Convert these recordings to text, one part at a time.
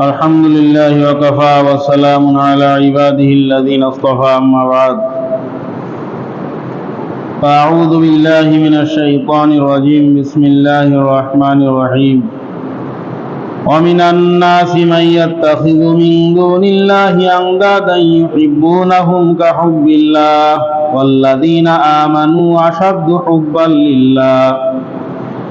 الحمد لله وكفى وسلام على عباده الذين اصطفى أما بعد فأعوذ بالله من الشيطان الرجيم بسم الله الرحمن الرحيم ومن الناس من يتخذ من دون الله أندادا يحبونهم كحب الله والذين آمنوا أشد حبا لله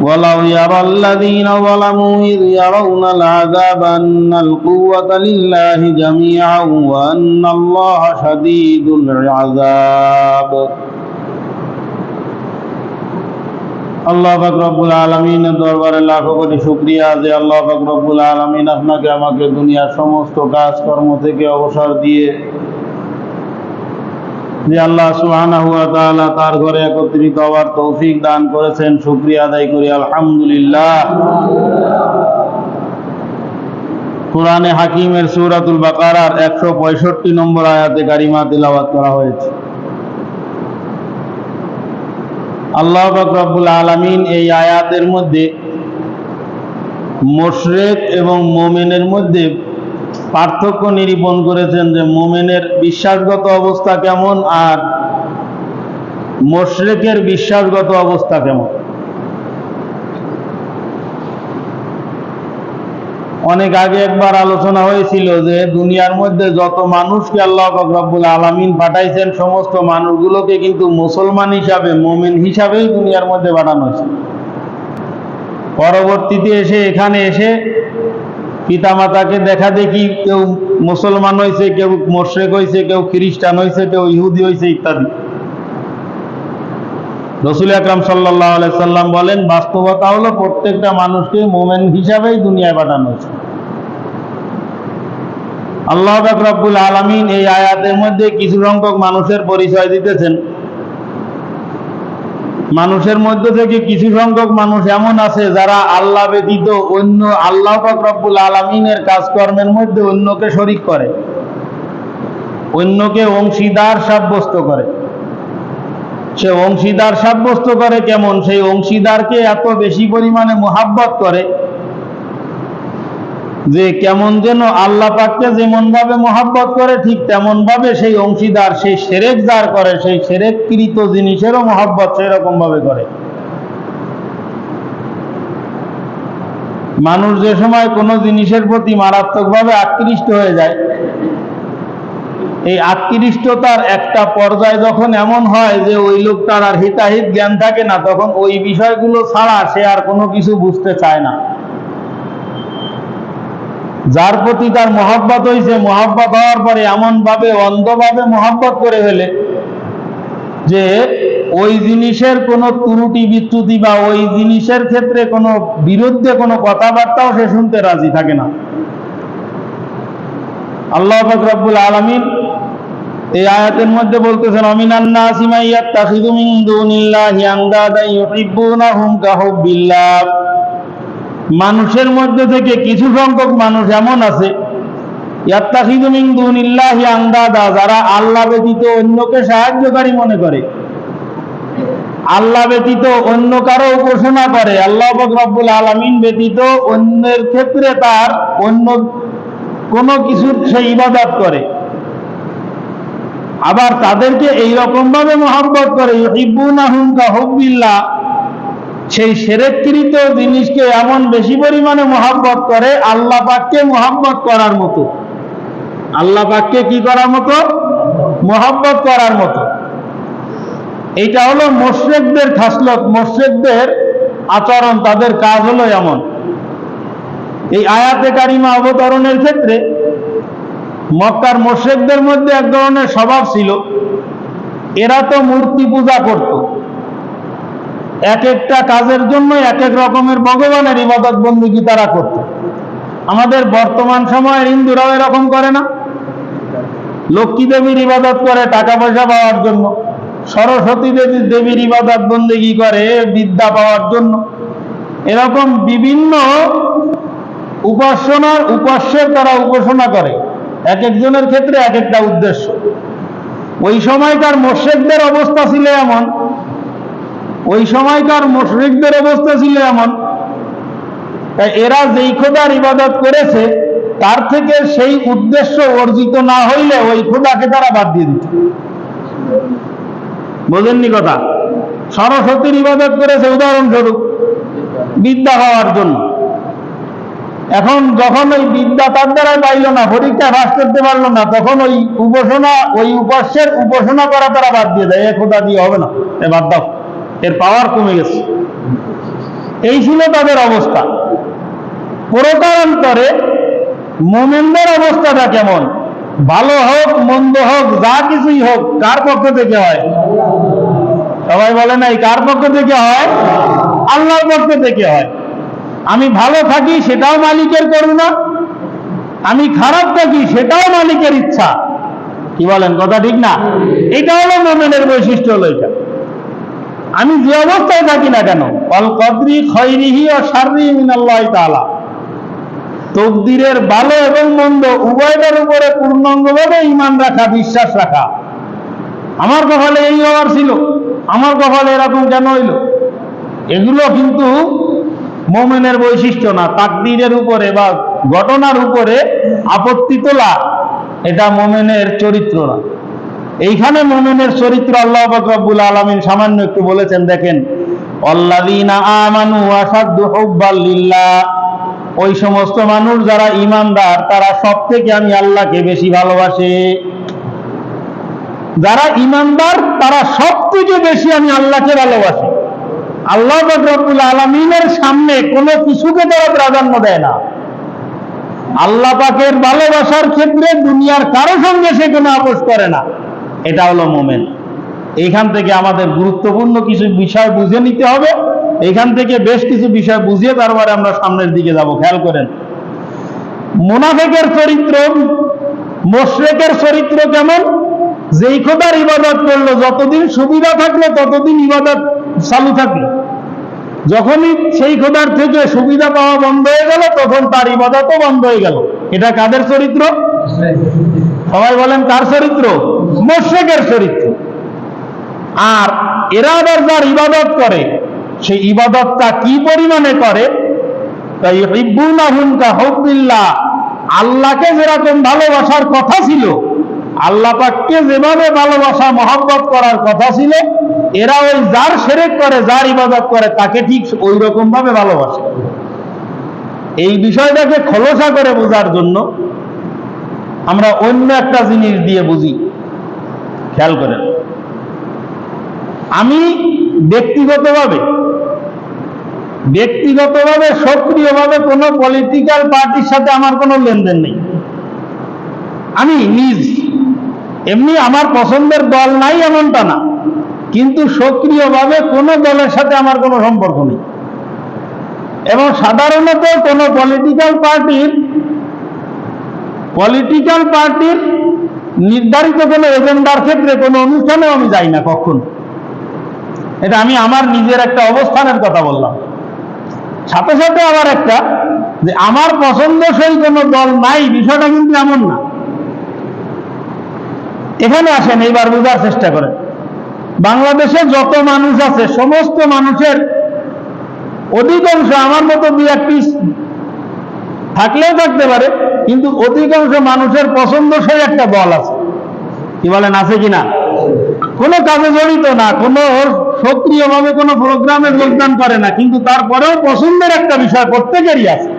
ولو يرى الذين ظلموا إذ يرون العذاب أن القوة لله جميعا وأن الله شديد العذاب আল্লাহ ফাকরবুল আলমিনের দরবারে লাখো কোটি শুক্রিয়া যে আল্লাহ ফাকরবুল আলমিন আপনাকে আমাকে দুনিয়ার সমস্ত কাজকর্ম থেকে অবসর দিয়ে যে আল্লাহ তাআলা তার ঘরে একত্রিত হওয়ার তৌফিক দান করেছেন, শুকরিয়া আদায় করি, আলহামদুলিল্লাহ। কোরআনে হাকিমের সূরাতুল বাকারার একশো পঁয়ষট্টি নম্বর আয়াতে কারিমা তেলাওয়াত করা হয়েছে। আল্লাহ রব্বুল আলামিন এই আয়াতের মধ্যে মোশরেক এবং মোমেনের মধ্যে পার্থক্য নিরূপণ করেছেন যে মোমেনের বিশ্বাসগত অবস্থা কেমন আর মোশরেকের বিশ্বাসগত অবস্থা কেমন? অনেক আগে একবার আলোচনা হয়েছিল যে দুনিয়ার মধ্যে যত মানুষকে আল্লাহ রব্বুল আলামিন পাঠাইছেন, সমস্ত মানুষগুলোকে কিন্তু মুসলমান হিসাবে, মোমেন হিসাবেই দুনিয়ার মধ্যে পাঠানো হয়েছে। পরবর্তীতে এসে এখানে এসে পিতামাতাকে দেখা দেখি কেউ মুসলমান হয়েছে কেউ মোশরেক হয়েছে কেউ খ্রিস্টান হয়েছে কেউ ইহুদি হয়েছে ইত্যাদি। রসুল আকরাম সাল্লাহ সাল্লাম বলেন, বাস্তবতা হলো প্রত্যেকটা মানুষকে মোমেন হিসাবেই দুনিয়ায় পাঠানো হয়েছে। আল্লাহ রব্বুল আলমিন এই আয়াতের মধ্যে কিছু সংখ্যক মানুষের পরিচয় দিতেছেন। মানুষের মধ্যে থেকে কিছু সংখ্যক মানুষ এমন আছে যারা আল্লাহ ব্যতীত অন্য আল্লাহ রব্বুল আলমিনের কাজকর্মের মধ্যে অন্যকে শরিক করে, অন্যকে অংশীদার সাব্যস্ত করে। সে অংশীদার সাব্যস্ত করে কেমন? সেই অংশীদারকে এত বেশি পরিমাণে মোহাব্বত করে যে কেমন যেন আল্লাহ পাককে যেমন ভাবে মোহাব্বত করে, ঠিক তেমন ভাবে সেই অংশীদার, সেই সেরেক যার করে, সেই সেরেককৃত জিনিসেরও মোহাব্বত সেরকম ভাবে করে। মানুষ যে সময় কোনো জিনিসের প্রতি মারাত্মকভাবে আকৃষ্ট হয়ে যায়, এই আকৃষ্টতার একটা পর্যায় যখন এমন হয় যে ওই লোকটার আর হিতাহিত জ্ঞান থাকে না, তখন ওই বিষয়গুলো ছাড়া সে আর কোনো কিছু বুঝতে চায় না। যার প্রতি তার মহাব্বত হয়েছে মহাব্বত হওয়ার পরে এমন ভাবে অন্ধভাবে মহাব্বত করে ফেলে যে ওই জিনিসের কোনো ত্রুটি বিচ্যুতি বা ওই জিনিসের ক্ষেত্রে কোনো বিরুদ্ধে কোনো কথাবার্তাও সে শুনতে রাজি থাকে না। আল্লাহ রব্বুল আলমিন এই আয়াতের মধ্যে বলতেছেন অমিনান্না মিন মানুষের মধ্যে থেকে কিছু সংখ্যক মানুষ এমন আছে যারা আল্লাহ ব্যতীত অন্যকে সাহায্যকারী মনে করে। আল্লাহ ব্যতীত অন্য কারও উপাসনা করে, আল্লাহ রব্বুল আলামিন ব্যতীত অন্যের ক্ষেত্রে তার অন্য কোনো কিছুর সে ইবাদত করে। আবার তাদেরকে এই রকম ভাবে মহাব্বত করে হুব্বিল্লাহ সেই সেরেকৃত জিনিসকে এমন বেশি পরিমাণে মহাব্বত করে, আল্লাহ পাককে মহাব্বত করার মতো। আল্লাহ পাককে কি করার মতো? মহাব্বত করার মতো। এইটা হলো মোশরেকদের খাসলত, মোশরেকদের আচরণ, তাদের কাজ হলো এমন। এই আয়াতে কারিমা অবতরণের ক্ষেত্রে মক্কার মোশেকদের মধ্যে এক ধরনের স্বভাব ছিল। এরা তো মূর্তি পূজা করত। এক একটা কাজের জন্য এক এক রকমের ভগবানের ইবাদত বন্দীকে তারা করত। আমাদের বর্তমান সময়ের হিন্দুরাও এরকম করে না। লক্ষ্মী দেবীর ইবাদত করে টাকা পয়সা পাওয়ার জন্য। সরস্বতী দেবী দেবীর ইবাদত বন্দেগি করে? বিদ্যা পাওয়ার জন্য। এরকম বিভিন্ন উপাসনার উপাস্যের তারা উপাসনা করে। এক একজনের ক্ষেত্রে এক একটা উদ্দেশ্য। ওই সময়কার মোশেকদের অবস্থা ছিল এমন ওই সময়কার মোশরিকদের অবস্থা ছিল এমন। এরা যেই খোদার ইবাদত করেছে, তার থেকে সেই উদ্দেশ্য অর্জিত না হইলে ওই খোদাকে তারা বাদ দিয়ে দিত। বোঝেননি কথা? সরস্বতীর ইবাদত করেছে উদাহরণস্বরূপ, বিদ্যা হওয়ার জন্য। এখন যখন ওই বিদ্যা তার দ্বারা পাইল না, পরীক্ষা পাস করতে পারল না, তখন ওই উপাসনা, ওই উপাস্যের উপাসনা করা তারা বাদ দিয়ে দেয়। এ খোদা দিয়ে হবে না। এ বাদ দাও। এর পাওয়ার কমে গেছে। এই ছিল তাদের অবস্থা। পরকারান্তরে মোমেনদের অবস্থাটা কেমন? ভালো হোক, মন্দ হোক, যা কিছুই হোক, কার পক্ষ থেকে হয়? সবাই বলে নাই, কার পক্ষ থেকে হয়? আল্লাহর পক্ষ থেকে হয়। আমি ভালো থাকি, সেটাও মালিকের করুণা। আমি খারাপ থাকি, সেটাও মালিকের ইচ্ছা। কি বলেন, কথা ঠিক না? এটা হলো মোমেনের বৈশিষ্ট্য হলো এটা। আমি যে অবস্থায় থাকি না কেন? অল কদরি খৈরিহি ও তাআলা। তকদিরের ভালো এবং মন্দ উভয়টার উপরে পূর্ণাঙ্গভাবে ইমান রাখা, বিশ্বাস রাখা। আমার কপালে এই হওয়ার ছিল, আমার কপালে এরকম কেন হইল? এগুলো কিন্তু মোমেনের বৈশিষ্ট্য না, তাকদিরের উপরে বা ঘটনার উপরে আপত্তি তোলা, এটা মোমেনের চরিত্র না। এইখানে মোমেনের চরিত্র আল্লাহ রব্বুল আলমিন সামান্য একটু বলেছেন, দেখেন আমানু ওই সমস্ত মানুষ যারা ইমানদার তারা সব থেকে আমি আল্লাহকে বেশি ভালোবাসে। যারা ইমানদার তারা সব থেকে বেশি আমি আল্লাহকে ভালোবাসি। আল্লাহ রব্বুল আলমিনের সামনে কোনো কিছুকে তারা প্রাধান্য দেয় না। আল্লাহ পাকের ভালোবাসার ক্ষেত্রে দুনিয়ার কারও সঙ্গে সে কোনো আপোষ করে না। এটা হলো মোমেন। এইখান থেকে আমাদের গুরুত্বপূর্ণ কিছু বিষয় বুঝে নিতে হবে। এখান থেকে বেশ কিছু বিষয় বুঝিয়ে তারপরে আমরা সামনের দিকে যাব, খেয়াল করেন। মোনাফেকের চরিত্র, মোশরেকের চরিত্র কেমন? যেই খোদার ইবাদত করল, যতদিন সুবিধা থাকল, ততদিন ইবাদত চালু থাকল। যখনই সেই খোদার থেকে সুবিধা পাওয়া বন্ধ হয়ে গেল, তখন তার ইবাদতও বন্ধ হয়ে গেল। এটা কাদের চরিত্র? সবাই বলেন কার চরিত্র? মোশেকের চরিত্র। আর এরা আবার যার ইবাদত করে, সেই ইবাদতটা কি পরিমাণে করে? তাই হিব্বুনাহুনকা হুব্বিল্লাহ আল্লাহকে যেরকম ভালোবাসার কথা ছিল, আল্লাহ পাককে যেভাবে ভালোবাসা, মহব্বত করার কথা ছিল, এরা ওই যার সেরেক করে, যার ইবাদত করে, তাকে ঠিক ওই রকম ভাবে ভালোবাসে। এই বিষয়টাকে খোলসা করে বোঝার জন্য আমরা অন্য একটা জিনিস দিয়ে বুঝি। খেয়াল করেন। আমি ব্যক্তিগতভাবে ব্যক্তিগতভাবে সক্রিয়ভাবে কোনো পলিটিক্যাল পার্টির সাথে আমার কোনো লেনদেন নেই। আমি নিজ, এমনি আমার পছন্দের দল নাই এমনটা না, কিন্তু সক্রিয়ভাবে কোনো দলের সাথে আমার কোনো সম্পর্ক নেই। এবং সাধারণত কোনো পলিটিক্যাল পার্টির পলিটিক্যাল পার্টির নির্ধারিত কোনো এজেন্ডার ক্ষেত্রে কোনো অনুষ্ঠানেও আমি যাই না কখন। এটা আমি আমার নিজের একটা অবস্থানের কথা বললাম। সাথে সাথে আবার একটা, যে আমার পছন্দসই কোনো দল নাই, বিষয়টা কিন্তু এমন না। এখানে আসেন, এইবার বোঝার চেষ্টা করেন। বাংলাদেশে যত মানুষ আছে, সমস্ত মানুষের অধিকাংশ আমার মতো দুই একটি থাকলেও থাকতে পারে, কিন্তু অধিকাংশ মানুষের পছন্দসই একটা দল আছে। কি বলেন, আছে কিনা? কোনো কাজে জড়িত না, কোনো সক্রিয়ভাবে কোনো প্রোগ্রামে যোগদান করে না, কিন্তু তারপরেও পছন্দের একটা বিষয় প্রত্যেকেরই আছে।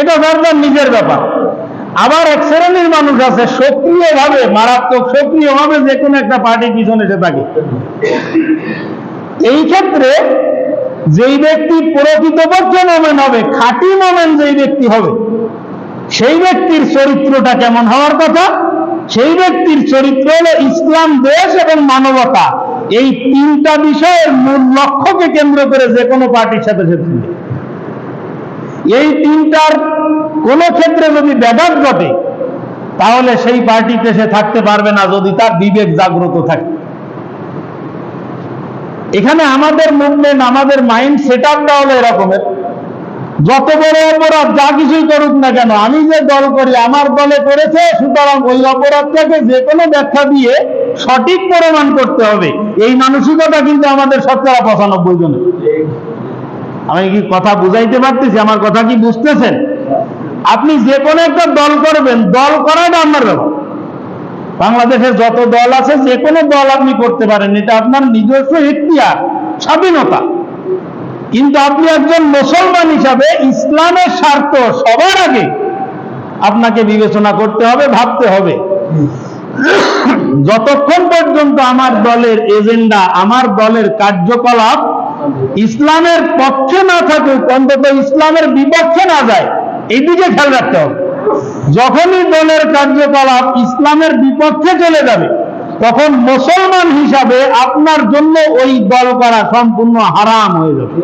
এটা তার নিজের ব্যাপার। আবার এক শ্রেণির মানুষ আছে, সক্রিয়ভাবে, মারাত্মক সক্রিয়ভাবে যে কোনো একটা পার্টির পিছনে এসে থাকে। এই ক্ষেত্রে যেই ব্যক্তি প্রকৃতপক্ষে মোমেন হবে, খাঁটি মোমেন যেই ব্যক্তি হবে, সেই ব্যক্তির চরিত্রটা কেমন হওয়ার কথা? সেই ব্যক্তির চরিত্র হলো ইসলাম, দেশ এবং মানবতা। এই তিনটা বিষয়ের মূল লক্ষ্যকে কেন্দ্র করে যে কোনো পার্টির সাথে সে। এই তিনটার কোন ক্ষেত্রে যদি ব্যাঘাত ঘটে, তাহলে সেই পার্টিতে সে থাকতে পারবে না যদি তার বিবেক জাগ্রত থাকে। এখানে আমাদের মুভমেন্ট আমাদের মাইন্ড সেট আপটা হলো এরকমের। যত বড় অপরাধ, যা কিছুই করুক না কেন, আমি যে দল করি, আমার দলে করেছে, সুতরাং ওই অপরাধটাকে যে কোনো ব্যাখ্যা দিয়ে সঠিক প্রমাণ করতে হবে। এই মানসিকতা কিন্তু আমাদের শতকরা পঁচানব্বই জনের। আমি কি কথা বুঝাইতে পারতেছি? আমার কথা কি বুঝতেছেন? আপনি যে কোনো একটা দল করবেন, দল করাটা আপনার ব্যাপার। বাংলাদেশের যত দল আছে, যে কোনো দল আপনি করতে পারেন। এটা আপনার নিজস্ব ইখতিয়ার, স্বাধীনতা। কিন্তু আপনি একজন মুসলমান হিসাবে ইসলামের স্বার্থ সবার আগে আপনাকে বিবেচনা করতে হবে, ভাবতে হবে। যতক্ষণ পর্যন্ত আমার দলের এজেন্ডা, আমার দলের কার্যকলাপ ইসলামের পক্ষে না থাকুক, অন্তত ইসলামের বিপক্ষে না যায় এইদিকে খেয়াল রাখতে হবে। যখনই দলের কার্যকলাপ ইসলামের বিপক্ষে চলে যাবে, তখন মুসলমান হিসাবে আপনার জন্য ওই দল করা সম্পূর্ণ হারাম হয়ে যাবে।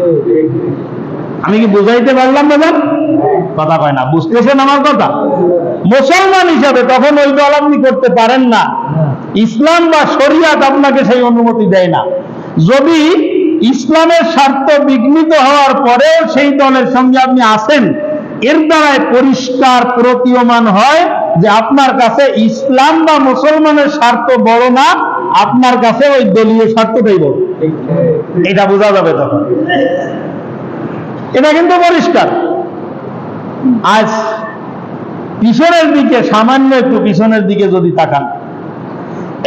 আমি কি বুঝাইতে পারলাম ম্যাডাম কথা কয় না, বুঝতেছেন আমার কথা? মুসলমান হিসাবে তখন ওই দল আপনি করতে পারেন না। ইসলাম বা শরিয়াত আপনাকে সেই অনুমতি দেয় না। যদি ইসলামের স্বার্থ বিঘ্নিত হওয়ার পরেও সেই দলের সঙ্গে আপনি আসেন এর দ্বারাই পরিষ্কার প্রতীয়মান হয় যে আপনার কাছে ইসলাম বা মুসলমানের স্বার্থ বড় না, আপনার কাছে ওই দলীয় স্বার্থটাই বড়। এটা বোঝা যাবে তখন। এটা কিন্তু পরিষ্কার। আজ পিছনের দিকে, সামান্য একটু পিছনের দিকে যদি তাকান।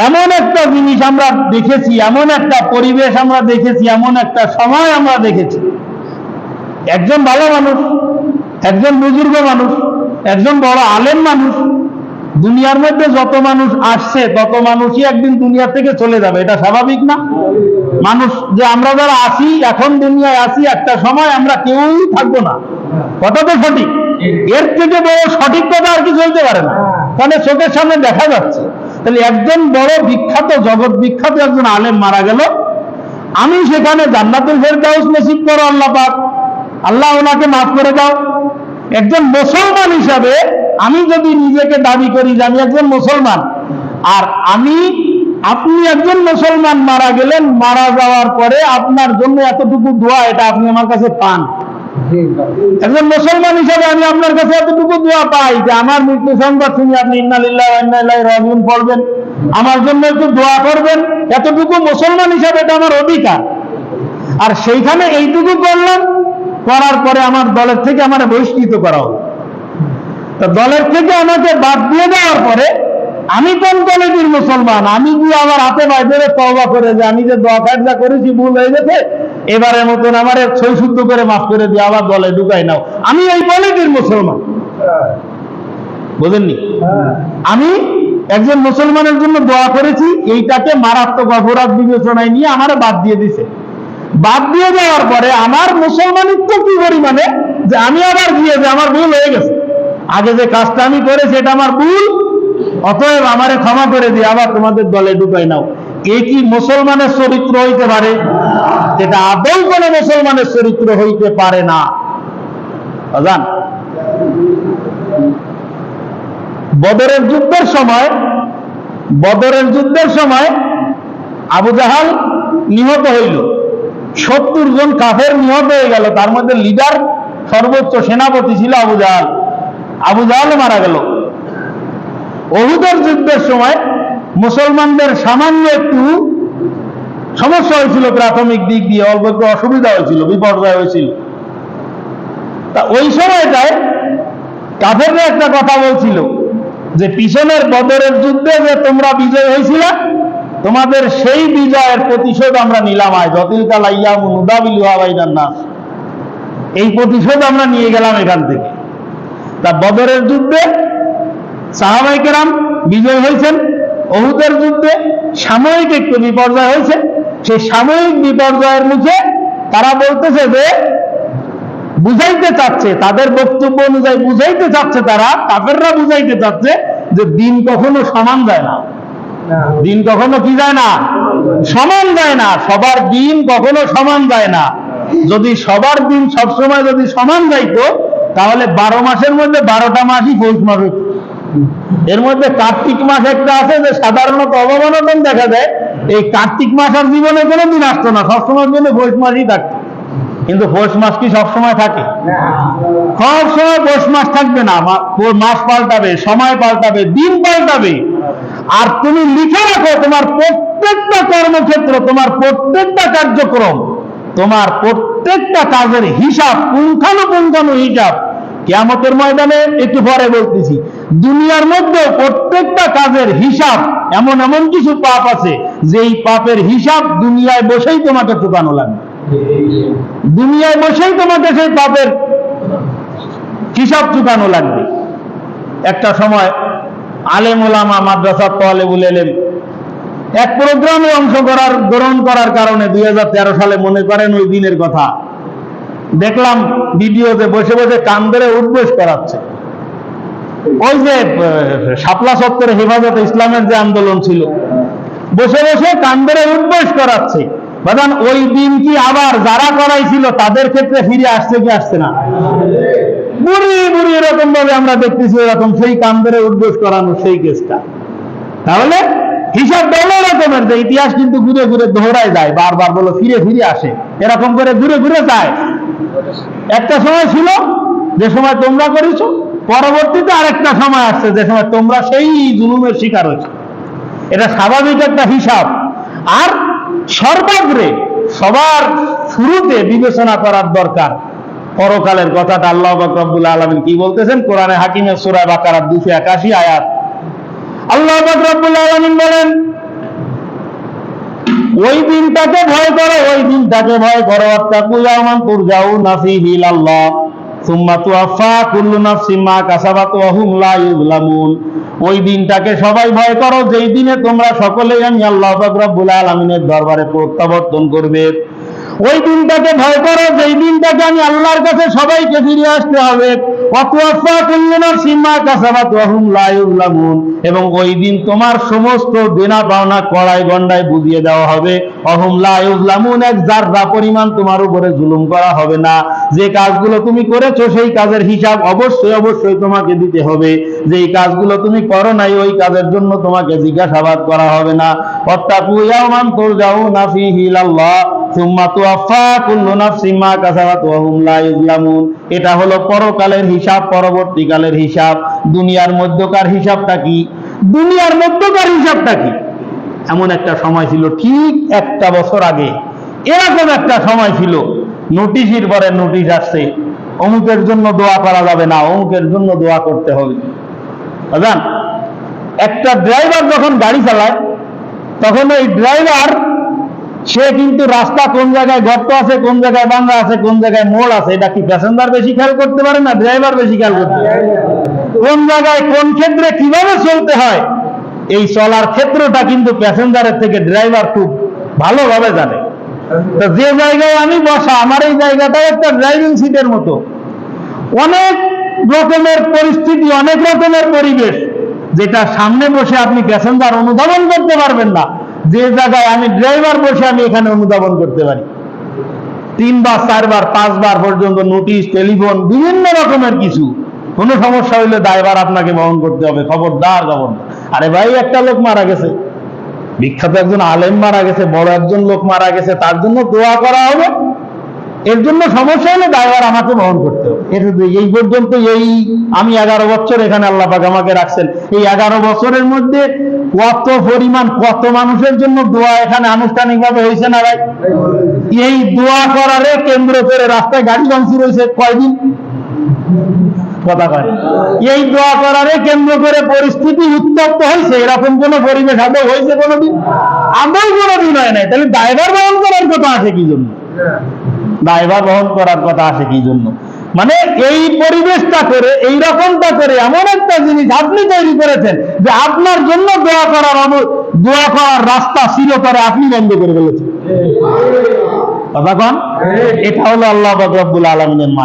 এমন একটা জিনিস আমরা দেখেছি, এমন একটা পরিবেশ আমরা দেখেছি, এমন একটা সময় আমরা দেখেছি। একজন ভালো মানুষ একজন বুজুর্গ মানুষ, একজন বড় আলেম মানুষ, দুনিয়ার মধ্যে যত মানুষ আসছে, তত মানুষই একদিন দুনিয়া থেকে চলে যাবে। এটা স্বাভাবিক না? মানুষ যে আমরা যারা আসি এখন দুনিয়ায় আসি একটা সময় আমরা কেউই থাকব না। কথা তো সঠিক? এর থেকে বড় সঠিক কথা আর কি চলতে পারে না। তাহলে চোখের সামনে দেখা যাচ্ছে। তাহলে একজন বড় বিখ্যাত, জগৎ বিখ্যাত একজন আলেম মারা গেল। আমি সেখানে জান্নাতুল ফেরদাউস নসিব করো, আল্লাহ পাক। আল্লাহ ওনাকে মাফ করে দাও। একজন মুসলমান হিসাবে আমি যদি নিজেকে দাবি করি যে আমি একজন মুসলমান, আর আমি, আপনি একজন মুসলমান মারা গেলেন, মারা যাওয়ার পরে আপনার জন্য এতটুকু দোয়া, এটা আপনি আমার কাছে পান। একজন মুসলমান হিসাবে আমি আপনার কাছে এতটুকু দোয়া পাই যে আমার মৃত্যু সংবাদ শুনে আপনি ইন্নালিল্লাহ রাজিউন পড়বেন, আমার জন্য একটু দোয়া করবেন। এতটুকু মুসলমান হিসাবে এটা আমার অধিকার। আর সেইখানে এইটুকু করলাম করার পরে আমার দলের থেকে আমার বহিষ্কৃত করা হলো। তা দলের থেকে আমাকে বাদ দিয়ে দেওয়ার পরে, আমি কোন কলেজের মুসলমান? আমি গিয়ে আমার হাতে পায়ে ধরে তওবা করে যে আমি যে দোয়া কাজটা করেছি, ভুল হয়ে গেছে? এবারের মতন আমার ছয় শুদ্ধ করে মাফ করে দিয়ে আবার দলে ঢুকাই নাও। আমি এই কলেজের মুসলমান। বুঝেননি? আমি একজন মুসলমানের জন্য দোয়া করেছি, এইটাকে মারাত্মক অপরাধ বিবেচনায় নিয়ে আমার বাদ দিয়ে দিছে। বাদ দিয়ে যাওয়ার পরে আমার মুসলমানিত্ব কি পরিমাণে? যে আমি আবার গিয়ে যে আমার ভুল হয়ে গেছে। আগে যে কাজটা আমি করেছি, এটা আমার ভুল। অতএব আমারে ক্ষমা করে দিয়ে আবার তোমাদের দলে ঢুকাই নাও। এ কি মুসলমানের চরিত্র হইতে পারে? যেটা আদৌ কোনো মুসলমানের চরিত্র হইতে পারে না। বাজান বদরের যুদ্ধের সময়, বদরের যুদ্ধের সময় আবু জাহাল নিহত হইল। সত্তর জন কাফের নিহত হয়ে গেল। তার মধ্যে লিডার সর্বোচ্চ সেনাপতি ছিল আবু জাহাল। আবু জাহাল মারা গেল। অহুদের যুদ্ধের সময় মুসলমানদের সামান্য একটু সমস্যা হয়েছিল প্রাথমিক দিক দিয়ে, অল্প একটু অসুবিধা হয়েছিল, বিপর্যয় হয়েছিল। তা ওই সময়টায় কাফেররা একটা কথা বলছিল যে পিছনের বদরের যুদ্ধে যে তোমরা বিজয় হয়েছিল তোমাদের সেই বিজয়ের প্রতিশোধ আমরা নিলাম আয়। জটিল কালাইয়া মুদাবিল এই প্রতিশোধ আমরা নিয়ে গেলাম এখান থেকে। তা বদরের যুদ্ধে সাহাবাই কেরাম বিজয় হয়েছেন অহুদের যুদ্ধে সাময়িক একটু বিপর্যয় হয়েছে। সেই সাময়িক বিপর্যয়ের মুখে তারা বলতেছে যে, বুঝাইতে চাচ্ছে, তাদের বক্তব্য অনুযায়ী বুঝাইতে চাচ্ছে তারা, কাফেররা বুঝাইতে চাচ্ছে যে দিন কখনো সমান যায় না। দিন কখনো কি যায় না? সমান যায় না। সবার দিন কখনো সমান যায় না। যদি সবার দিন সবসময় যদি সমান যাইতো, তাহলে বারো মাসের মধ্যে বারোটা মাসই পৌষ মাস এর মধ্যে কার্তিক মাস একটা আছে যে সাধারণত অবমানন দেখা যায়। এই কার্তিক মাস আর জীবনে কোনো দিন আসতো না। সবসময়ের জন্য পৌষ মাসই থাকতো। কিন্তু পৌষ মাস কি সবসময় থাকে? সবসময় পৌষ মাস থাকবে না। মাস পাল্টাবে, সময় পাল্টাবে, দিন পাল্টাবে। আর তুমি লিখে রাখো, তোমার প্রত্যেকটা কর্মক্ষেত্র, তোমার প্রত্যেকটা কার্যক্রম, তোমার প্রত্যেকটা কাজের হিসাব, পুঙ্খানুপুঙ্খানু হিসাব। কেয়ামতের ময়দানে একটু পরে বলতেছি, দুনিয়ার মধ্যে প্রত্যেকটা কাজের হিসাব, এমন এমন কিছু পাপ আছে, যেই পাপের হিসাব দুনিয়ায় বসেই তোমাকে চুকানো লাগবে। দুনিয়ায় বসেই তোমাকে সেই পাপের হিসাব চুকানো লাগবে। একটা সময় আলেম ওলামা মাদ্রাসা তলেবুল এলেম এক প্রোগ্রামে অংশ করার গ্রহণ করার কারণে দুই হাজার তেরো সালে মনে করেন ওই দিনের কথা। দেখলাম ভিডিওতে বসে বসে কান ধরে উদ্বেশ করাচ্ছে। ওই যে শাপলা সত্তরে হেফাজত ইসলামের যে আন্দোলন ছিল, বসে বসে কান ধরে উদ্বেশ করাচ্ছে। ওই দিন কি আবার যারা করাইছিল তাদের ক্ষেত্রে ফিরে আসছে কি আসছে না? বুড়ি বুড়ি এরকম ভাবে আমরা দেখতেছি, এরকম সেই কান ধরে উদ্বেশ করানো সেই কেসটা। তাহলে হিসাব বলো রকমের যে ইতিহাস কিন্তু ঘুরে ঘুরে দোহরায় যায়, বারবার বলো ফিরে ফিরে আসে, এরকম করে ঘুরে ঘুরে যায়। একটা সময় ছিল, যে সময় তোমরা করেছ, পরবর্তীতে আরেকটা সময় আসছে, যে সময় তোমরা সেই জুলুমের শিকার হয়েছে। এটা স্বাভাবিক একটা হিসাব। আর সর্বাগ্রে সবার শুরুতে বিবেচনা করার দরকার। পরকালের কথাটা আল্লাহ রব্বুল আলমিন কি বলতেছেন? কোরআনে হাকিমের সুরায় বাকারার দুশো একাশি আয়াত। আল্লাহ রব্বুল আলমিন বলেন, ওই দিনটাকে ভয় করো, ওই দিনটাকে ভয় করো অত্যাকু ইয়ামান তুরজাউ নাফিহি ইলাল্লাহ, সুম্মা কুল্লু ওই দিনটাকে সবাই ভয় করো, যেই দিনে তোমরা সকলেই আমি আল্লাহ পাক রব্বুল আলামিনের দরবারে প্রত্যাবর্তন করবে। ওই দিনটাকে ভয় করো, যেই দিনটাকে আমি আল্লাহর কাছে সবাইকে ফিরে আসতে হবে। এবং ওই দিন তোমার সমস্ত দেনা পাওনা কড়াই গন্ডায় বুঝিয়ে দেওয়া হবে। অহুম লা ইউযলামুন এক জাররা পরিমাণ তোমার উপরে জুলুম করা হবে না। যে কাজগুলো তুমি করেছ, সেই কাজের হিসাব অবশ্যই অবশ্যই তোমাকে দিতে হবে। যেই কাজগুলো তুমি করো নাই, ওই কাজের জন্য তোমাকে জিজ্ঞাসাবাদ করা হবে না। মা কাসাবাত ওয়া হুম লা ইউযলামুন এটা হলো পরকালের হিসাব, পরবর্তীকালের হিসাব। দুনিয়ার মধ্যকার হিসাবটা কি? দুনিয়ার মধ্যকার হিসাবটা কি? এমন একটা সময় ছিল, ঠিক একটা বছর আগে। এরকম একটা সময় ছিল। নোটিশের পরে নোটিশ আসছে, অমুকের জন্য দোয়া করা যাবে না, অমুকের জন্য দোয়া করতে হবে। বুঝলেন একটা ড্রাইভার যখন গাড়ি চালায়, তখন ওই ড্রাইভার সে কিন্তু রাস্তা কোন জায়গায় গর্ত আছে, কোন জায়গায় বাঙ্গা আছে, কোন জায়গায় মোড় আছে, এটা কি প্যাসেঞ্জার বেশি খেয়াল করতে পারে না ড্রাইভার বেশি খেয়াল করতে পারে? কোন জায়গায় কোন ক্ষেত্রে কীভাবে চলতে হয়? এই চলার ক্ষেত্রটা কিন্তু প্যাসেঞ্জারের থেকে ড্রাইভার খুব ভালোভাবে জানে। তো যে জায়গায় আমি বসা, আমার এই জায়গাটাও একটা ড্রাইভিং সিটের মতো। অনেক রকমের পরিস্থিতি, অনেক রকমের পরিবেশ, যেটা সামনে বসে আপনি প্যাসেঞ্জার অনুধাবন করতে পারবেন না। যে জায়গায় আমি ড্রাইভার বসে আমি এখানে অনুধাবন করতে পারি। তিনবার, চারবার, পাঁচবার পর্যন্ত নোটিশ টেলিফোন বিভিন্ন রকমের কিছু। কোনো সমস্যা হইলে দায়ভার আপনাকে বহন করতে হবে, খবরদার খবরদার আরে ভাই, একটা লোক মারা গেছে। বিখ্যাত একজন আলেম মারা গেছে, বড় একজন লোক মারা গেছে, তার জন্য দোয়া করা হবে। এর জন্য সমস্যা হলে দায়ভার আমাকে বহন করতে হবে। এটা এই পর্যন্ত এই আমি এগারো বছর এখানে আল্লাহ পাক আমাকে রাখছেন। এই এগারো বছরের মধ্যে কত পরিমাণ, কত মানুষের জন্য দোয়া এখানে আনুষ্ঠানিকভাবে হয়েছে না ভাই? এই দোয়া করারে কেন্দ্র করে রাস্তায় গাড়ি ভাঙচুর হয়েছে কয়দিন? এই দোয়া করারে কেন্দ্র করে পরিস্থিতি উত্তপ্ত হয়েছে, এরকম কোন পরিবেশ আদৌ হয়েছে কোনোদিন? আদৌ কোনোদিন হয় নাই। তাহলে ড্রাইভার বহন করার কথা আছে কি জন্য? দায়ভার বহন করার কথা আসে কি জন্য? মানে এই পরিবেশটা করে এই রকমটা করে এমন একটা জিনিস আপনি তৈরি করেছেন যে আপনার জন্য দোয়া করার দোয়া করার রাস্তা চিরতরে আপনি বন্ধ করে ফেলেছেন। কথা কন? এটা হলো আল্লাহ রব্বুল আলমিনের মায়।